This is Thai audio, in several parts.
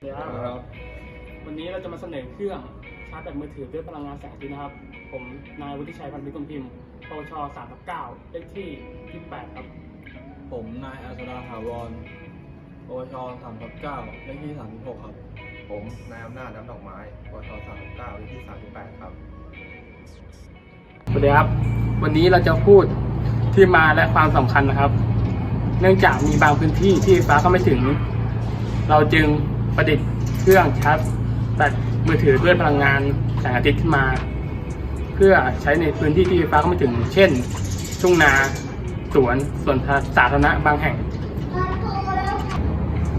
เดี๋ยววันนี้เราจะมาเสนอเครื่องชาร์จแบตมือถือด้วยพลังงานแสงอาทิตย์นะครับ ผมนายวุฒิชัยพันธ์พิกุลพิมพ์ปวช3ทับ9เลขที่28ครับ ผมนายอัศดาถาวรโอชสามทับเก้าเลขที่สามสิบหกครับ ผมนายอำนาจน้ำดอกไม้ปชสามเก้าเลขที่สามสิบแปดครับสวัสดีครับ วันนี้เราจะพูดที่มาและความสำคัญนะครับ เนื่องจากมีบางพื้นที่ที่ไฟฟ้าเข้าไม่ถึง เราจึง ประดิษฐ์เครื่องชาร์จแบตมือถือด้วยพลังงานแสงอาทิตย์ขึ้นมา เพื่อใช้ในพื้นที่ที่ไฟฟ้าเข้าไม่ถึง เช่น ทุ่งนา สวนส่วนสาธารณะบางแห่ง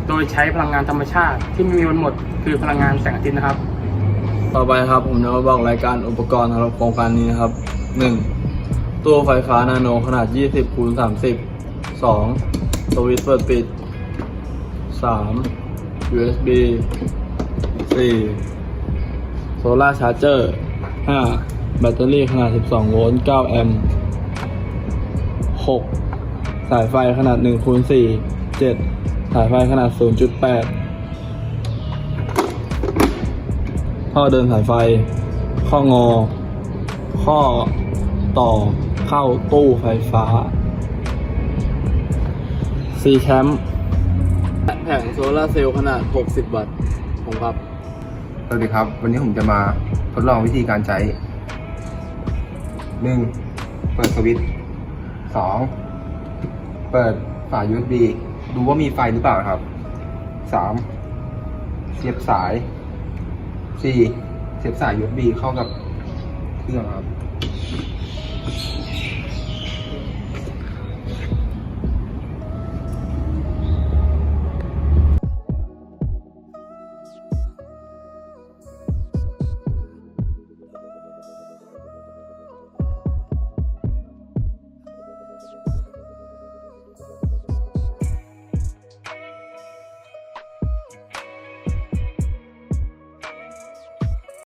โดยใช้พลังงานธรรมชาติที่ไม่มีวันหมดคือพลังงานแสงอาทิตย์นะครับ ต่อไปครับผมจะมาบอกรายการอุปกรณ์สำหรับโครงการนี้นะครับ 1. ตู้ไฟฟ้านาโนขนาด 20คูณ30 2. สวิตช์เปิดปิด 3. USB 4. โซลาร์ชาร์เจอร์ 5. แบตเตอรี่ขนาด 12 โวลต์ 9 แอมป์ 6. สายไฟขนาด1คูณ4 7. สายไฟขนาด 0.8 ท่อเดินสายไฟ ข้องอ ข้อต่อเข้าตู้ไฟฟ้า C แคมป์ แผงโซลาร์เซลล์ขนาด 60 วัตต์ผมครับ สวัสดีครับ วันนี้ผมจะมาทดลองวิธีการใช้หนึ่งเปิดสวิตช์สองเปิดฝา USB ดูว่ามีไฟหรือเปล่าครับสามเสียบสายสี่เสียบสาย USB เข้ากับเครื่องครับ